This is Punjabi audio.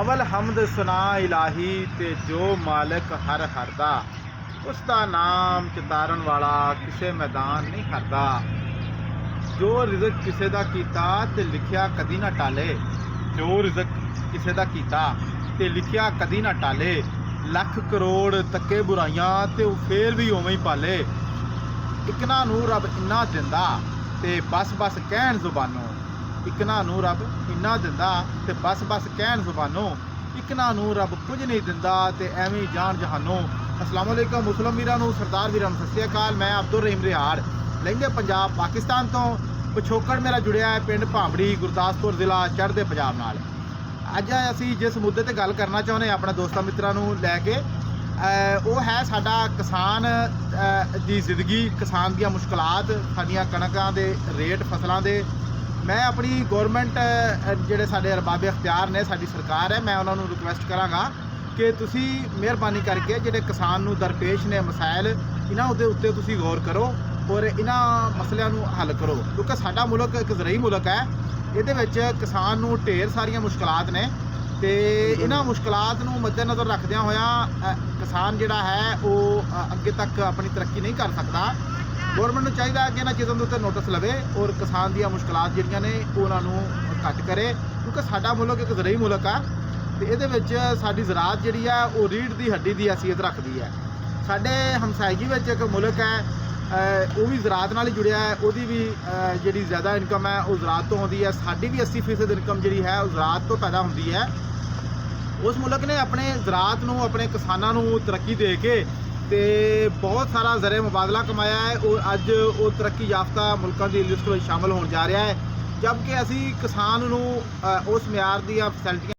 ਅਵਲ ਹਮਦ ਸੁਨਾ ਇਲਾਹੀ ਤੇ ਜੋ ਮਾਲਕ ਹਰ ਹਰ ਦਾ ਉਸ ਦਾ ਨਾਮ ਚਿਤਾਰਨ ਵਾਲਾ ਕਿਸੇ ਮੈਦਾਨ ਨਹੀਂ ਹਰਦਾ। ਜੋ ਰਿਜ਼ਕ ਕਿਸੇ ਦਾ ਕੀਤਾ ਤੇ ਲਿਖਿਆ ਕਦੀ ਨਾ ਟਾਲੇ। ਜੋ ਰਿਜ਼ਕ ਕਿਸੇ ਦਾ ਕੀਤਾ ਤੇ ਲਿਖਿਆ ਕਦੀ ਨਾ ਟਾਲੇ। ਲੱਖ ਕਰੋੜ ਤੱਕੇ ਬੁਰਾਈਆਂ ਤੇ ਉਹ ਫੇਰ ਵੀ ਉਵੇਂ ਹੀ ਪਾਲੇ। ਇਕਨਾ ਨੂੰ ਰੱਬ ਇੰਨਾ ਦਿੰਦਾ ਤੇ ਬਸ ਬਸ ਕਹਿਣ ਜ਼ੁਬਾਨੋਂ ਇਕਨਾ ਨੂੰ ਰੱਬ ਇੰਨਾ ਦਿੰਦਾ ਤੇ ਬਸ ਬਸ ਕਹਿਣ ਜ਼ੁਬਾਨੋਂ ਇਕਨਾ ਨੂੰ ਰੱਬ ਕੁਝ ਨਹੀਂ ਦਿੰਦਾ ਤੇ ਐਵੇਂ ਜਾਣ ਜਹਾਨੋਂ। ਅਸਲਾਮ ਅਲੈਕਮ ਮੁਸਲਮ ਵੀਰਾਂ ਨੂੰ, ਸਰਦਾਰ ਵੀਰਾਂ ਨੂੰ ਸਤਿ ਸ਼੍ਰੀ ਅਕਾਲ। ਮੈਂ ਅਬਦੁਲ ਰਹੀਮ ਰਿਹਾੜ। ਲਹਿੰਦੇ ਪੰਜਾਬ ਪਾਕਿਸਤਾਨ ਤੋਂ। ਪਿਛੋਕੜ ਮੇਰਾ ਜੁੜਿਆ ਹੈ ਪਿੰਡ ਭਾਂਬੜੀ, ਗੁਰਦਾਸਪੁਰ ਜ਼ਿਲ੍ਹਾ ਚੜ੍ਹਦੇ ਪੰਜਾਬ ਨਾਲ। ਅੱਜ ਅਸੀਂ ਜਿਸ ਮੁੱਦੇ ਤੇ ਗੱਲ ਕਰਨਾ ਚਾਹੁੰਦੇ ਹਾਂ, ਆਪਣੇ ਦੋਸਤਾਂ ਮਿੱਤਰਾਂ ਨੂੰ ਲੈ ਕੇ ਉਹ ਹੈ ਸਾਡਾ ਕਿਸਾਨ ਦੀ ਜ਼ਿੰਦਗੀ, ਕਿਸਾਨ ਦੀਆਂ ਮੁਸ਼ਕਲਾਤ, ਸਾਡੀਆਂ ਕਣਕਾਂ ਦੇ ਰੇਟ, ਫਸਲਾਂ ਦੇ ਮੈਂ ਆਪਣੀ ਗਵਰਨਮੈਂਟ ਜਿਹੜੇ ਸਾਡੇ ਅਰਬਾਬ ਇਖਤਿਆਰ ਨੇ ਸਾਡੀ ਸਰਕਾਰ ਹੈ ਮੈਂ ਉਹਨਾਂ ਨੂੰ ਰਿਕੁਐਸਟ ਕਰਾਂਗਾ ਕਿ ਤੁਸੀਂ ਮਿਹਰਬਾਨੀ ਕਰਕੇ ਜਿਹੜੇ ਕਿਸਾਨ ਨੂੰ ਦਰਪੇਸ਼ ਨੇ ਮਸਾਇਲ ਇਹਨਾਂ ਦੇ ਉੱਤੇ ਤੁਸੀਂ ਗੌਰ ਕਰੋ ਔਰ ਇਹਨਾਂ ਮਸਲਿਆਂ ਨੂੰ ਹੱਲ ਕਰੋ। ਕਿਉਂਕਿ ਸਾਡਾ ਮੁਲਕ ਇੱਕ ਜ਼ਰਈ ਮੁਲਕ ਹੈ ਇਹਦੇ ਵਿੱਚ ਕਿਸਾਨ ਨੂੰ ਢੇਰ ਸਾਰੀਆਂ ਮੁਸ਼ਕਲਾਤ ਨੇ ਤੇ ਇਹਨਾਂ ਮੁਸ਼ਕਲਾਤ ਨੂੰ ਮੱਦੇਨਜ਼ਰ ਰੱਖਦਿਆਂ ਹੋਇਆਂ ਕਿਸਾਨ ਜਿਹੜਾ ਹੈ ਉਹ ਅੱਗੇ ਤੱਕ ਆਪਣੀ ਤਰੱਕੀ ਨਹੀਂ ਕਰ ਸਕਦਾ। ਗਵਰਨਮੈਂਟ ਨੂੰ ਚਾਹੀਦਾ ਹੈ ਕਿ ਇਹਨਾਂ ਚੀਜ਼ਾਂ ਦੇ ਉੱਤੇ ਨੋਟਿਸ ਲਵੇ ਔਰ ਕਿਸਾਨ ਦੀਆਂ ਮੁਸ਼ਕਲਾਤ ਜਿਹੜੀਆਂ ਨੇ ਉਹਨਾਂ ਨੂੰ ਘੱਟ ਕਰੇ, ਕਿਉਂਕਿ ਸਾਡਾ ਮੁਲਕ ਇੱਕ ਜ਼ਰਈ ਮੁਲਕ ਆ ਤੇ ਇਹਦੇ ਵਿੱਚ ਸਾਡੀ ਜ਼ਰਾਤ ਜਿਹੜੀ ਆ ਉਹ ਰੀੜ ਦੀ ਹੱਡੀ ਦੀ ਅਸੀਅਤ ਰੱਖਦੀ ਹੈ। ਸਾਡੇ ਹਮਸਾਇਗੀ ਵਿੱਚ ਇੱਕ ਮੁਲਕ ਹੈ ਉਹ ਵੀ ਜ਼ਰਾਤ ਨਾਲ ਹੀ ਜੁੜਿਆ ਹੈ, ਉਹਦੀ ਵੀ ਜਿਹੜੀ ਜ਼ਿਆਦਾ ਇਨਕਮ ਹੈ, ਉਹ ਜ਼ਰਾਤ ਤੋਂ ਆਉਂਦੀ ਹੈ, ਸਾਡੀ ਵੀ 80% ਇਨਕਮ ਜਿਹੜੀ ਹੈ, ਉਹ ਜ਼ਰਾਤ ਤੋਂ ਪੈਦਾ ਹੁੰਦੀ ਹੈ। ਉਸ ਮੁਲਕ ਨੇ ਆਪਣੇ ਜ਼ਰਾਤ ਨੂੰ, ਆਪਣੇ ਕਿਸਾਨਾਂ ਨੂੰ ਤਰੱਕੀ ਦੇ ਕੇ ਤੇ ਬਹੁਤ ਸਾਰਾ ਜ਼ਰੇ ਮੁਬਾਦਲਾ ਕਮਾਇਆ ਹੈ। ਉਹ ਅੱਜ ਉਹ ਤਰੱਕੀ ਯਾਫਤਾ ਮੁਲਕਾਂ ਦੀ ਲਿਸਟ ਵਿੱਚ ਸ਼ਾਮਲ ਹੋਣ ਜਾ ਰਿਹਾ ਹੈ। ਜਦਕਿ ਅਸੀਂ ਕਿਸਾਨ ਨੂੰ ਅ, ਉਸ ਮਿਆਰ ਦੀਆਂ ਫੈਸਿਲਿਟੀਆਂ